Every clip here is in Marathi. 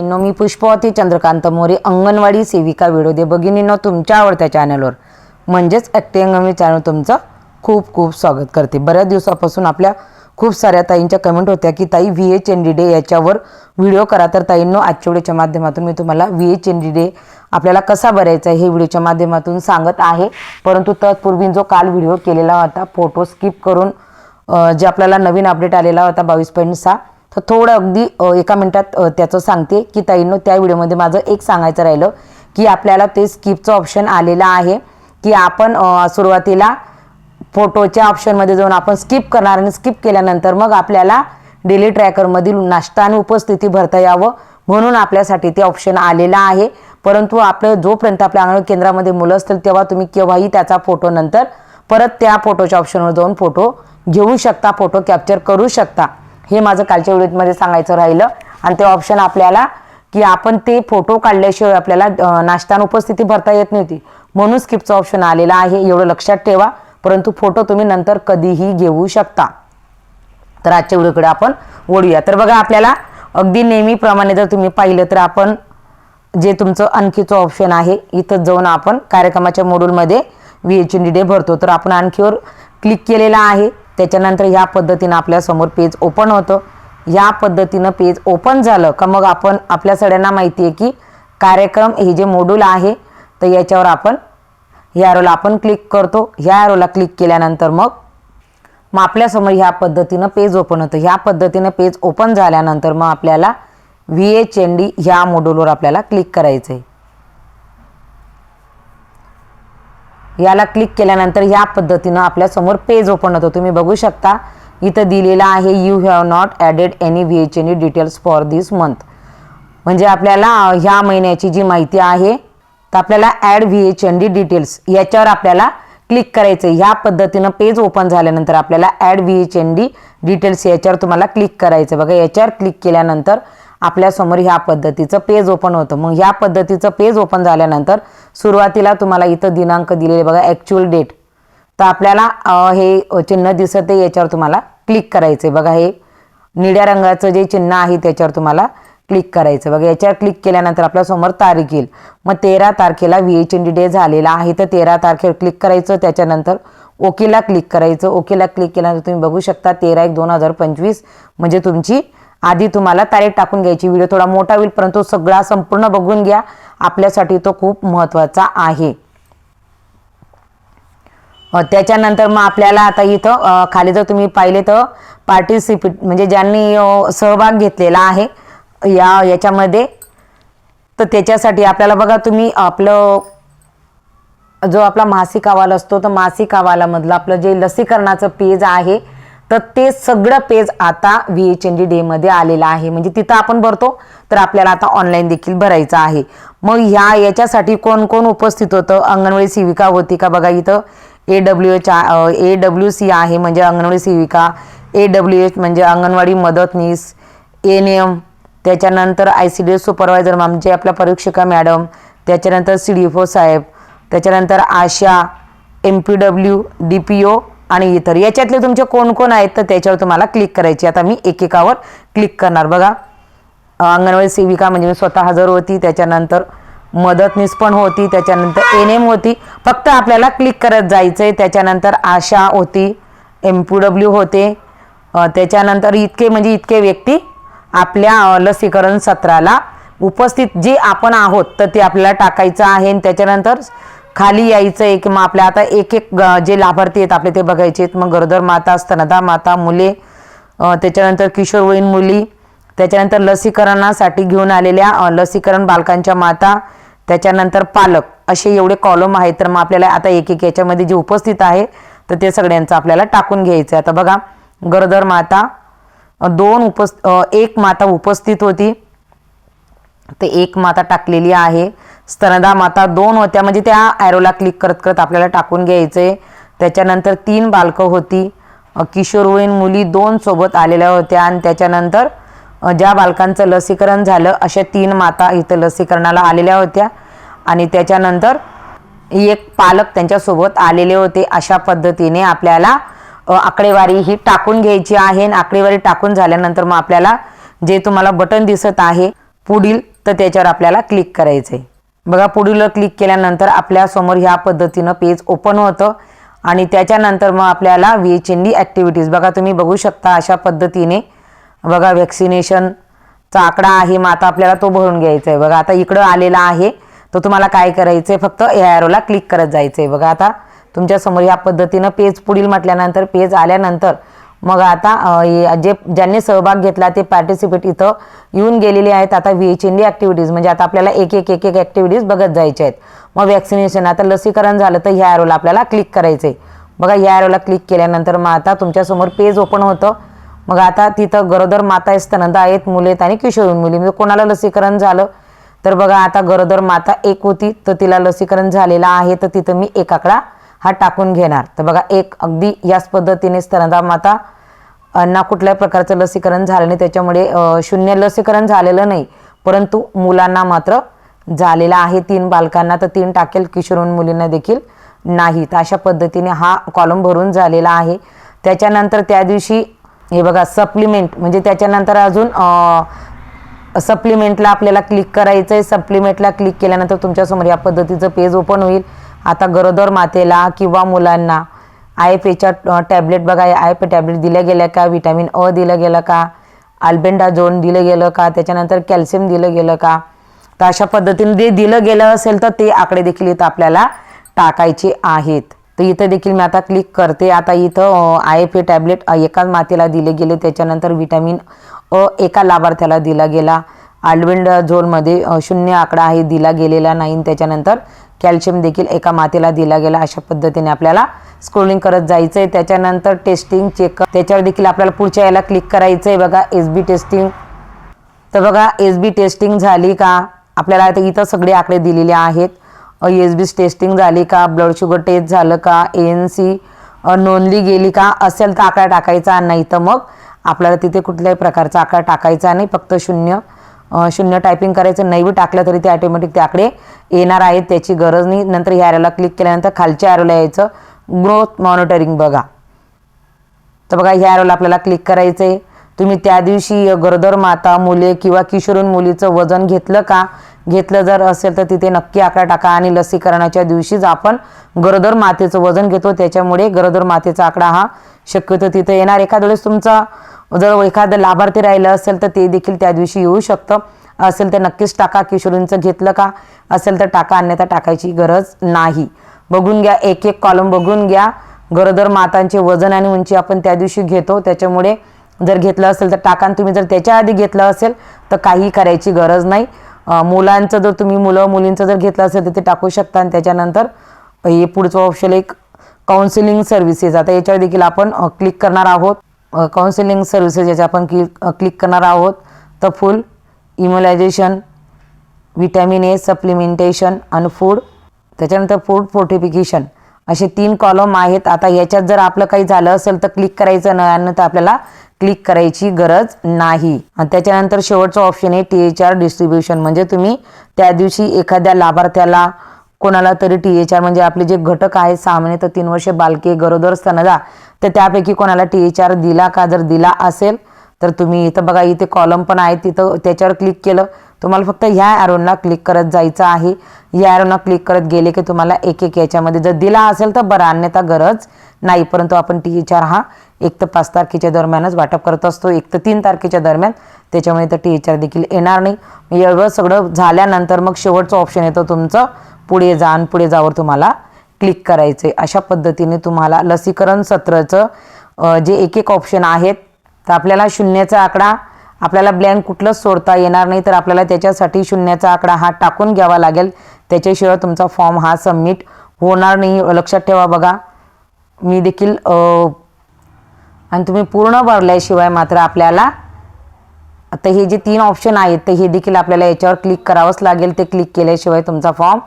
नो मी पुष्पवती चंद्रकांत मोरे अंगणवाडी सेविका व्हिडिओ दे भगिनींनो तुमच्या आवडत्या चॅनलवर म्हणजेच ॲक्टिंग अंगणवाडी चॅनल तुमचं खूप खूप स्वागत करते. बऱ्याच दिवसापासून आपल्या खूप साऱ्या ताईंच्या कमेंट होत्या की ताई V H N D day याच्यावर व्हिडिओ करा. तर ताईंनो आजच्या व्हिडिओच्या माध्यमातून मी तुम्हाला V H N D day आपल्याला कसा भरायचा आहे हे व्हिडिओच्या माध्यमातून सांगत आहे. परंतु तत्पूर्वी जो काल व्हिडिओ केलेला होता फोटो स्किप करून जे आपल्याला नवीन अपडेट आलेला होता बावीस पॉईंट सहा तर थोडं अगदी एका मिनटात त्याचं सांगते की ताईंनो त्या व्हिडिओमध्ये माझं एक सांगायचं राहिलं की आपल्याला ते स्किपचं ऑप्शन आलेलं आहे की आपण सुरुवातीला फोटोच्या ऑप्शनमध्ये जाऊन आपण स्किप करणार आणि स्किप केल्यानंतर मग आपल्याला डेली ट्रॅकरमधील नाश्ता आणि उपस्थिती भरता यावं म्हणून आपल्यासाठी ते ऑप्शन आलेलं आहे. परंतु आपलं जोपर्यंत आपल्या अंगणवाडी केंद्रामध्ये मुलं असतील तेव्हा तुम्ही केव्हाही त्याचा फोटो नंतर परत त्या फोटोच्या ऑप्शनवर जाऊन फोटो घेऊ शकता फोटो कॅप्चर करू शकता. हे माझं कालच्या व्हिडिओमध्ये सांगायचं राहिलं. आणि ते ऑप्शन आपल्याला की आपण ते फोटो काढल्याशिवाय आपल्याला अं, उपस्थिती भरता येत नव्हती. म्हणून स्किपचं ऑप्शन आलेलं आहे. एवढं लक्षात ठेवा. परंतु फोटो तुम्ही नंतर कधीही घेऊ शकता. तर आजच्या व्हिडिओकडे आपण ओढूया तर बघा आपल्याला अगदी नेहमीप्रमाणे जर तुम्ही पाहिलं तर आपण जे तुमचं आणखीचं ऑप्शन आहे इथं जाऊन आपण कार्यक्रमाच्या मोडूलमध्ये व्ही एच डी डे भरतो. तर आपण आणखीवर क्लिक केलेला आहे. त्याच्यानंतर ह्या पद्धतीनं आपल्यासमोर पेज ओपन होतं. या पद्धतीनं पेज ओपन झालं का मग आपण आपल्या सगळ्यांना माहिती आहे की कार्यक्रम हे जे मोड्यूल आहे तर याच्यावर आपण ह्या ॲरोला आपण क्लिक करतो. ह्या ॲरोला क्लिक केल्यानंतर मग मग आपल्यासमोर ह्या पद्धतीनं पेज ओपन होतं. ह्या पद्धतीनं पेज ओपन झाल्यानंतर मग आपल्याला व्ही एच एन डी ह्या मोड्यूलवर आपल्याला क्लिक करायचं आहे याला क्लिक केल्यानंतर ह्या पद्धतीनं आपल्यासमोर पेज ओपन होतो. तुम्ही बघू शकता इथं दिलेलं आहे you have not added any V H N details for this month म्हणजे आपल्याला ह्या महिन्याची जी माहिती आहे तर आपल्याला add V H N D details याच्यावर आपल्याला क्लिक करायचं आहे. ह्या पद्धतीनं पेज ओपन झाल्यानंतर आपल्याला add V H N D details याच्यावर तुम्हाला क्लिक करायचं बघा याच्यावर क्लिक केल्यानंतर आपल्यासमोर ह्या पद्धतीचं पेज ओपन होतं. मग ह्या पद्धतीचं पेज ओपन झाल्यानंतर सुरुवातीला तुम्हाला इथं दिनांक दिलेले बघा ॲक्च्युअल डेट तर आपल्याला हे चिन्ह दिसत आहे याच्यावर तुम्हाला क्लिक करायचं आहे बघा हे निळ्या रंगाचं जे चिन्ह आहे त्याच्यावर तुम्हाला क्लिक करायचं बघा याच्यावर क्लिक केल्यानंतर आपल्यासमोर तारीख येईल. मग तेरा तारखेला V H N D day झालेला आहे. तर तेरा तारखेवर क्लिक करायचं त्याच्यानंतर ओकेला क्लिक करायचं. ओकेला क्लिक केल्यानंतर तुम्ही बघू शकता तेरा एक दोन हजार पंचवीस म्हणजे तुमची आधी तुम्हाला तारीख टाकून घ्यायची व्हिडिओ थोडा मोठा होईल परंतु सगळा संपूर्ण बघून घ्या. आपल्यासाठी तो खूप महत्त्वाचा आहे. त्याच्यानंतर मग आपल्याला आता इथं खाली जर तुम्ही पाहिले तर पार्टिसिपेट म्हणजे ज्यांनी सहभाग घेतलेला आहे या याच्यामध्ये तर त्याच्यासाठी आपल्याला बघा तुम्ही आपलं जो आपला मासिक अहवाल असतो तर मासिक अहवालामधलं आपलं जे लसीकरणाचं पेज आहे तर ते सगळं पेज आता व्ही एच एन डी डेमध्ये आलेलं आहे. म्हणजे तिथं आपण भरतो तर आपल्याला आता ऑनलाईन देखील भरायचं आहे. मग ह्या याच्यासाठी कोण कोण उपस्थित होतं? अंगणवाडी सेविका होती का? बघा इथं A W H A W C आहे म्हणजे अंगणवाडी सेविका. ए डब्ल्यू एच म्हणजे अंगणवाडी मदतनीस. एन एम त्याच्यानंतर I C D S supervisor म्हणजे आपल्या परीक्षिका मॅडम त्याच्यानंतर सी डी ओ साहेब त्याच्यानंतर ASHA M P W D P O आणि इतर याच्यातले तुमचे कोण कोण आहेत तर त्याच्यावर तुम्हाला क्लिक करायची. आता मी एकेकावर क्लिक करणार. बघा अंगणवाडी सेविका म्हणजे मी स्वतः हजर होती त्याच्यानंतर मदतनीस पण होती त्याच्यानंतर एन एम होती. फक्त आपल्याला क्लिक करत जायचं आहे त्याच्यानंतर आशा होती एम पी डब्ल्यू होते. त्याच्यानंतर इतके म्हणजे इतके व्यक्ती आपल्या लसीकरण सत्राला उपस्थित जे आपण आहोत तर ते आपल्याला टाकायचं आहे. आणि त्याच्यानंतर खाली यायचं आहे की मग आपल्या आता एक एक जे लाभार्थी आहेत आपले ते बघायचे आहेत. मग गरोदर माता स्तनदा माता मुले त्याच्यानंतर किशोरवयीन मुली त्याच्यानंतर लसीकरणासाठी घेऊन आलेल्या लसीकरण बालकांच्या माता त्याच्यानंतर पालक असे एवढे कॉलम आहेत. तर मग आपल्याला आता एक एक याच्यामध्ये जे उपस्थित आहे तर ते सगळ्यांचं आपल्याला टाकून घ्यायचं आहे. आता बघा गरोदर माता दोन उपस् एक माता उपस्थित होती. ते एक माता टाकलेली आहे. स्तनदा माता दोन होत्या. म्हणजे त्या ॲरोला क्लिक करत करत आपल्याला टाकून घ्यायचे. त्याच्यानंतर तीन बालकं होती. किशोरवयीन मुली दोन सोबत आलेल्या होत्या. आणि त्याच्यानंतर ज्या बालकांचं लसीकरण झालं अशा तीन माता इथं लसीकरणाला आलेल्या होत्या. आणि त्याच्यानंतर एक पालक त्यांच्यासोबत आलेले होते. अशा पद्धतीने आपल्याला आकडेवारी ही टाकून घ्यायची आहे. आणि आकडेवारी टाकून झाल्यानंतर मग आपल्याला जे तुम्हाला बटन दिसत आहे पुढील तर त्याच्यावर आपल्याला क्लिक करायचं आहे बघा पुढील क्लिक केल्यानंतर आपल्यासमोर ह्या पद्धतीनं पेज ओपन होतं. आणि त्याच्यानंतर मग आपल्याला V H N D activities बघा तुम्ही बघू शकता अशा पद्धतीने बघा व्हॅक्सिनेशनचा आकडा आहे. मग आता आपल्याला तो भरून घ्यायचा आहे बघा आता इकडं आलेला आहे. तर तुम्हाला काय करायचं आहे फक्त या ॲरोला क्लिक करत जायचं आहे बघा आता तुमच्यासमोर ह्या पद्धतीनं पेज पुढील म्हटल्यानंतर पेज आल्यानंतर मग आता जे ज्यांनी सहभाग घेतला ते पार्टिसिपेट इथं येऊन गेलेले आहेत. आता V H N D activities म्हणजे आता आपल्याला एक एक एक एक ॲक्टिव्हिटीज बघत जायच्या आहेत. मग वॅक्सिनेशन आता लसीकरण झालं तर ह्या ॲरोला आपल्याला क्लिक करायचं आहे बघा ह्या ॲरोला क्लिक केल्यानंतर मग आता तुमच्यासमोर पेज ओपन होतं. मग आता तिथं गरोदर माता आहेत स्तनदा आहेत मुले आहेत आणि किशोरीन मुली. म्हणजे कोणाला लसीकरण झालं? तर बघा आता गरोदर माता एक होती तर तिला लसीकरण झालेलं आहे तर तिथं मी एक आकडा हा टाकून घेणार. तर बघा एक अगदी याच पद्धतीने स्तनदा माता ना कुठल्याही प्रकारचं लसीकरण झालं नाही. त्याच्यामुळे शून्य लसीकरण झालेलं नाही. परंतु मुलांना मात्र झालेला आहे तीन बालकांना तर तीन टाकेल किशोरीन मुलींना देखील नाही तर अशा पद्धतीने हा कॉलम भरून झालेला आहे. त्याच्यानंतर त्या दिवशी हे बघा सप्लिमेंट म्हणजे त्याच्यानंतर अजून सप्लिमेंटला आपल्याला क्लिक करायचं आहे सप्लिमेंटला क्लिक केल्यानंतर तुमच्यासमोर या पद्धतीचं पेज ओपन होईल. आता गरोदर मातेला किंवा मुलांना आय पेच्या टॅबलेट बघा आय पे टॅबलेट दिल्या गेल्या का? विटॅमिन अ दिलं गेलं का? अल्बेंडाझोन दिलं गेलं का? त्याच्यानंतर कॅल्शियम दिलं गेलं का? तर अशा पद्धतीने जे दिलं गेलं असेल तर ते आकडे देखील इथं आपल्याला टाकायचे आहेत. तर इथं देखील मी आता क्लिक करते. आता इथं आय एफ ए टॅबलेट एकाच मातेला दिले गेले. त्याच्यानंतर विटॅमिन अ एका लाभार्थ्याला दिला गेला. आल्विंड झोनमध्ये शून्य आकडा आहे दिला गेलेला नाही. आणि त्याच्यानंतर कॅल्शियम देखील एका मातेला दिला गेला अशा पद्धतीने आपल्याला स्क्रोलिंग करत जायचं आहे त्याच्यानंतर टेस्टिंग चेक त्याच्यावर देखील आपल्याला पुढच्या याला क्लिक करायचं आहे बघा एस बी टेस्टिंग तर बघा एस बी टेस्टिंग झाली का? आपल्याला इथं सगळे आकडे दिलेले आहेत. एस बी टेस्टिंग झाली का? ब्लड शुगर टेस्ट झालं का? ए एन सी नोंदली गेली का? असेल तर आकडा टाकायचा नाही तर मग आपल्याला तिथे कुठल्याही प्रकारचा आकडा टाकायचा नाही. फक्त शून्य शून्य टायपिंग करायचं नाही बी टाकलं तरी ते ऑटोमॅटिक ते आकडे येणार आहेत त्याची गरज नाही. नंतर ह्या ॲरोला क्लिक केल्यानंतर खालच्या ॲरोला यायचं ग्रोथ मॉनिटरिंग बघा. तर बघा ह्या ॲरोला आपल्याला क्लिक करायचं आहे तुम्ही त्या दिवशी गरोदर माता मुले किंवा किशोरीन मुलीचं वजन घेतलं का? घेतलं जर असेल तर तिथे नक्की आकडा टाका आणि लसीकरणाच्या दिवशीच आपण गरोदर मातेचं वजन घेतो. त्याच्यामुळे गरोदर मातेचा आकडा हा शक्यतो तिथे येणार. एखाद्या वेळेस तुमचा जर एखादं लाभार्थी राहिलं असेल तर ते देखील त्या दिवशी येऊ शकतं. असेल तर नक्कीच टाका. किशोरींचं घेतलं का? असेल तर टाका. अन्यथा टाकायची गरज नाही. बघून घ्या. एक एक कॉलम बघून घ्या. गरोदर मातांचे वजन आणि उंची आपण त्या दिवशी घेतो. त्याच्यामुळे जर घेतलं असेल तर टाकान तुम्ही जर त्याच्या आधी घेतलं असेल तर काही करायची गरज नाही. मुलांचं जर तुम्ही मुलं मुलींचं जर घेतलं असेल तर ते टाकू शकता. आणि त्याच्यानंतर हे पुढचं ऑप्शन एक काउन्सिलिंग सर्व्हिसेस आता याच्यावर देखील आपण क्लिक करणार आहोत. काउन्सिलिंग सर्व्हिसेस याच्या आपण क्लिक क्लिक करणार आहोत तर full immunization vitamin A supplementation आणि फूड त्याच्यानंतर फूड फोर्टिफिकेशन असे तीन कॉलम आहेत. आता याच्यात जर आपलं काही झालं असेल तर क्लिक करायचं नाही तर आपल्याला क्लिक करायची गरज नाही. आणि त्याच्यानंतर शेवटचं ऑप्शन आहे टी एच आर डिस्ट्रीब्युशन म्हणजे तुम्ही त्या दिवशी एखाद्या लाभार्थ्याला कोणाला तरी टी एच आर म्हणजे आपले जे घटक आहेत सामान्य तर तीन वर्षे बालके गरोदर स्तनदा तर त्यापैकी कोणाला टी एच आर दिला का? जर दिला असेल तर तुम्ही इथं बघा इथे कॉलम पण आहे तिथं त्याच्यावर क्लिक केलं. तुम्हाला फक्त ह्या ॲरोना क्लिक करत जायचं आहे. या ॲरोना क्लिक करत गेले की तुम्हाला एक एक याच्यामध्ये जर दिला असेल तर बरं अन्यथा गरज नाही. परंतु आपण टी एच आर हा एक तर पाच तारखेच्या दरम्यानच वाटप करत असतो. एक तर तीन तारखेच्या दरम्यान. त्याच्यामुळे तर टी एच आर देखील येणार नाही. एवढं सगळं झाल्यानंतर मग शेवटचं ऑप्शन येतं तुमचं. पुढे जा आणि पुढे जावर तुम्हाला क्लिक करायचं आहे अशा पद्धतीने तुम्हाला लसीकरण सत्राचं जे एक एक ऑप्शन आहेत तर आपल्याला शून्याचा आकडा आपल्याला ब्लँक कुठलंच सोडता येणार नाही तर आपल्याला त्याच्यासाठी शून्याचा आकडा हा टाकून घ्यावा लागेल. त्याच्याशिवाय तुमचा फॉर्म हा सबमिट होणार नाही. लक्षात ठेवा बघा. मी देखील आणि तुम्ही पूर्ण भरल्याशिवाय मात्र आपल्याला आता हे जे तीन ऑप्शन आहेत तर हे देखील आपल्याला याच्यावर क्लिक करावंच लागेल. ते क्लिक केल्याशिवाय तुमचा फॉर्म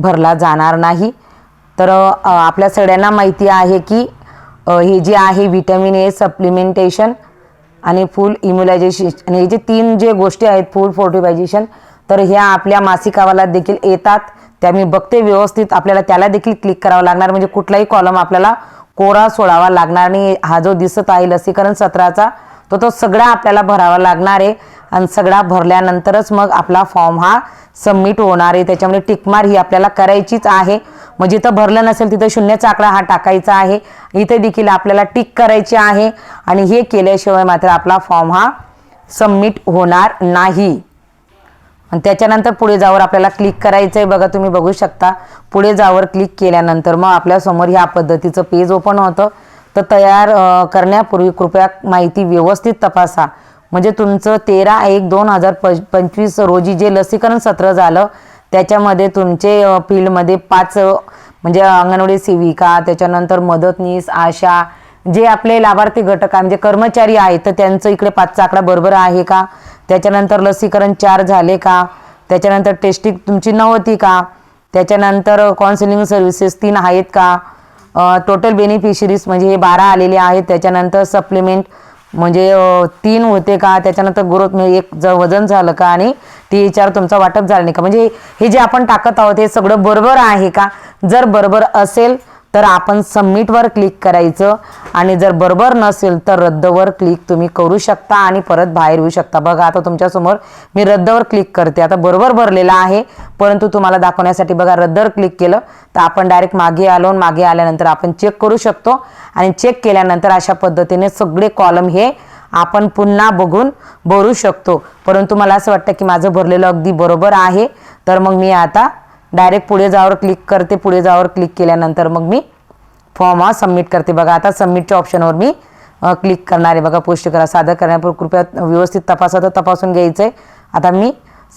भरला जाणार नाही. तर आपल्या सगळ्यांना माहिती आहे की हे जे आहे व्हिटॅमिन ए सप्लिमेंटेशन आणि फुल इम्युलायझेशन आणि हे जे तीन जे गोष्टी आहेत फुल फोर्टिफायझेशन तर ह्या आपल्या मासिक अहवालात देखील येतात. त्या मी बघते व्यवस्थित. आपल्याला त्याला देखील क्लिक करावं लागणार. म्हणजे कुठलाही कॉलम आपल्याला कोरा सोडावा लागणार नाही. हा जो दिसत आहे लसीकरण सत्राचा तर तो सगळा आपल्याला भरावा लागणार आहे. आणि सगळा भरल्यानंतरच मग आपला फॉर्म हा सबमिट होणार आहे. त्याच्यामुळे टिकमार ही आपल्याला करायचीच आहे. मग जिथं भरलं नसेल तिथं शून्यचा आकडा हा टाकायचा आहे. इथे देखील आपल्याला टिक करायची आहे. आणि हे केल्याशिवाय मात्र आपला फॉर्म हा सबमिट होणार नाही. आणि त्याच्यानंतर पुढे जावर आपल्याला क्लिक करायचं आहे बघा तुम्ही बघू शकता. पुढे जावर क्लिक केल्यानंतर मग आपल्यासमोर ह्या पद्धतीचं पेज ओपन होतं. तर तयार करण्यापूर्वी कृपया माहिती व्यवस्थित तपासा. म्हणजे तुमचं तेरा एक दोन हजार प पंचवीस रोजी जे लसीकरण सत्र झालं त्याच्यामध्ये तुमचे फील्डमध्ये पाच म्हणजे अंगणवाडी सेविका त्याच्यानंतर मदतनीस आशा जे आपले लाभार्थी घटक आहे म्हणजे कर्मचारी आहेत तर त्यांचं इकडे पाचचा आकडा बरोबर आहे का? त्याच्यानंतर लसीकरण चार झाले का? त्याच्यानंतर टेस्टिंग तुमची नव्हती का? त्याच्यानंतर काउन्सिलिंग सर्व्हिसेस तीन आहेत का? टोटल बेनिफिशरीज म्हणजे हे बारा आलेले आहेत. त्याच्यानंतर सप्लिमेंट म्हणजे तीन होते का? त्याच्यानंतर ग्रोथ म्हणजे एक जर वजन झालं का? आणि टी एच आर तुमचा वाटप झालं नाही का? म्हणजे हे जे आपण टाकत आहोत हे सगळं बरोबर आहे का? जर बरोबर असेल तर आपण सबमिटवर क्लिक करायचं. आणि जर बरोबर नसेल तर रद्दवर क्लिक तुम्ही करू शकता आणि परत बाहेर येऊ शकता. बघा आता तुमच्यासमोर मी रद्दवर क्लिक करते. आता बरोबर भरलेला आहे. परंतु तुम्हाला दाखवण्यासाठी बघा रद्दर क्लिक केलं तर आपण डायरेक्ट मागे आलो मागे आल्यानंतर आपण चेक करू शकतो. आणि चेक केल्यानंतर अशा पद्धतीने सगळे कॉलम हे आपण पुन्हा बघून भरू शकतो. परंतु मला असं वाटतं की माझं भरलेलं अगदी बरोबर आहे. तर मग मी आता डायरेक्ट पुढे जावर क्लिक करते. पुढे जावर क्लिक केल्यानंतर मग मी फॉर्म हा सबमिट करते. बघा आता सबमिटच्या ऑप्शनवर मी क्लिक करणार आहे. बघा पोस्ट करा सादर करण्यापूर्वी कृपया व्यवस्थित तपासा तर तपासून घ्यायचं आहे आता मी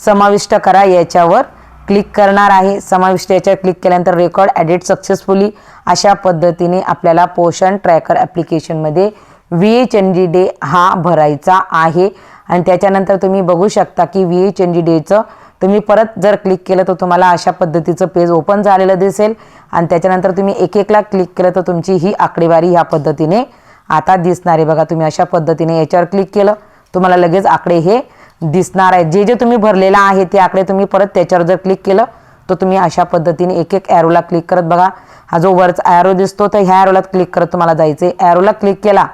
समाविष्ट करा याच्यावर. क्लिक करणार आहे. समाविष्ट याच्यावर क्लिक केल्यानंतर रेकॉर्ड ॲडिट सक्सेसफुली अशा पद्धतीने आपल्याला Poshan tracker ॲप्लिकेशनमध्ये V H N G day हा भरायचा आहे. आणि त्याच्यानंतर तुम्ही बघू शकता की व्ही एच एन जी डेचं तुम्ही परत जर क्लिक केलं तर तुम्हाला अशा पद्धतीचं पेज ओपन झालेलं दिसेल. आणि त्याच्यानंतर तुम्ही एक एकला क्लिक केलं तर तुमची ही आकडेवारी ह्या पद्धतीने आता दिसणार आहे. बघा तुम्ही अशा पद्धतीने याच्यावर क्लिक केलं. तुम्हाला लगेच आकडे हे दिसणार आहेत जे जे तुम्ही भरलेलं आहे ते आकडे तुम्ही परत त्याच्यावर जर क्लिक केलं तर तुम्ही अशा पद्धतीने एक एक ॲरोला क्लिक करत बघा. हा जो वरचा ॲरो दिसतो तर ह्या ॲरोला क्लिक करत तुम्हाला जायचं आहे ॲरोला क्लिक केला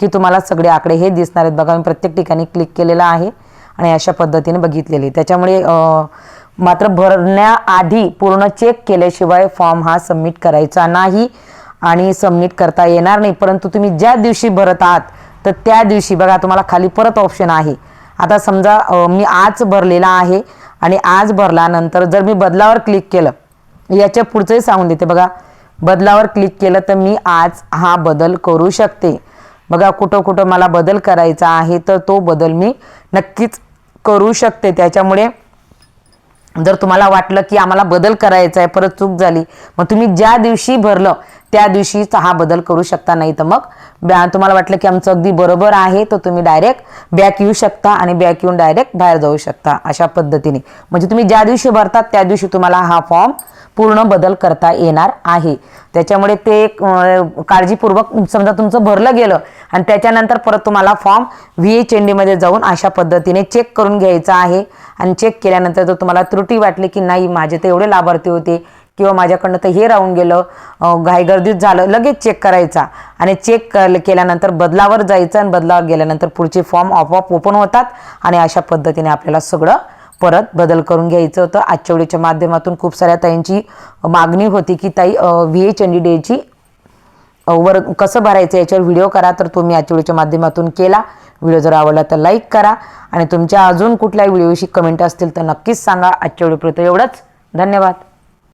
की तुम्हाला सगळे आकडे हे दिसणार आहेत. बघा मी प्रत्येक ठिकाणी क्लिक केलेलं आहे आणि अशा पद्धतीने बघितलेले त्याच्यामुळे मात्र भरण्याआधी पूर्ण चेक केल्याशिवाय फॉर्म हा सबमिट करायचा नाही आणि सबमिट करता येणार नाही. परंतु तुम्ही ज्या दिवशी भरत आहात तर त्या दिवशी बघा तुम्हाला खाली परत ऑप्शन आहे. आता समजा मी आज भरलेला आहे आणि आज भरल्यानंतर जर मी बदलावर क्लिक केलं याच्या पुढचंही सांगून देते बघा. बदलावर क्लिक केलं तर मी आज हा बदल करू शकते. बघा कुठं कुठं मला बदल करायचा आहे तर तो बदल मी नक्कीच करू शकते. त्याच्यामुळे जर तुम्हाला वाटलं की आम्हाला बदल करायचा आहे परत चूक झाली मग तुम्ही ज्या दिवशी भरलं त्या दिवशीच हा बदल करू शकता नाही तर मग तुम्हाला वाटलं की आमचं अगदी बरोबर आहे तर तुम्ही डायरेक्ट बॅक येऊ शकता आणि बॅक येऊन डायरेक्ट बाहेर जाऊ शकता अशा पद्धतीने. म्हणजे तुम्ही ज्या दिवशी भरतात त्या दिवशी तुम्हाला हा फॉर्म पूर्ण बदल करता येणार आहे. त्याच्यामुळे ते एक, काळजीपूर्वक समजा तुमचं भरलं गेलं आणि त्याच्यानंतर परत तुम्हाला फॉर्म व्ही एच एन डीमध्ये जाऊन अशा पद्धतीने चेक करून घ्यायचा आहे. आणि चेक केल्यानंतर जर तुम्हाला त्रुटी वाटली की नाही माझे तर एवढे लाभार्थी होते किंवा माझ्याकडनं तर हे राहून गेलं घाईगर्दीत झालं लगेच चेक करायचा. आणि चेक केल्यानंतर बदलावर जायचं आणि बदलावर गेल्यानंतर पुढचे फॉर्म आपोआप ओपन होतात. आणि अशा पद्धतीने आपल्याला सगळं परत बदल करून घ्यायचं होतं. आजच्या माध्यमातून खूप साऱ्या ताईंची मागणी होती की ताई व्ही एच एन डी डेची वर कसं भरायचं याच्यावर व्हिडिओ करा. तर तो मी आजच्या माध्यमातून केला. व्हिडिओ जर आवडला तर लाईक करा. आणि तुमच्या अजून कुठल्याही व्हिडिओविषयी कमेंट असतील तर नक्कीच सांगा. आजच्या व्हिडिओपर्यंत एवढंच. धन्यवाद.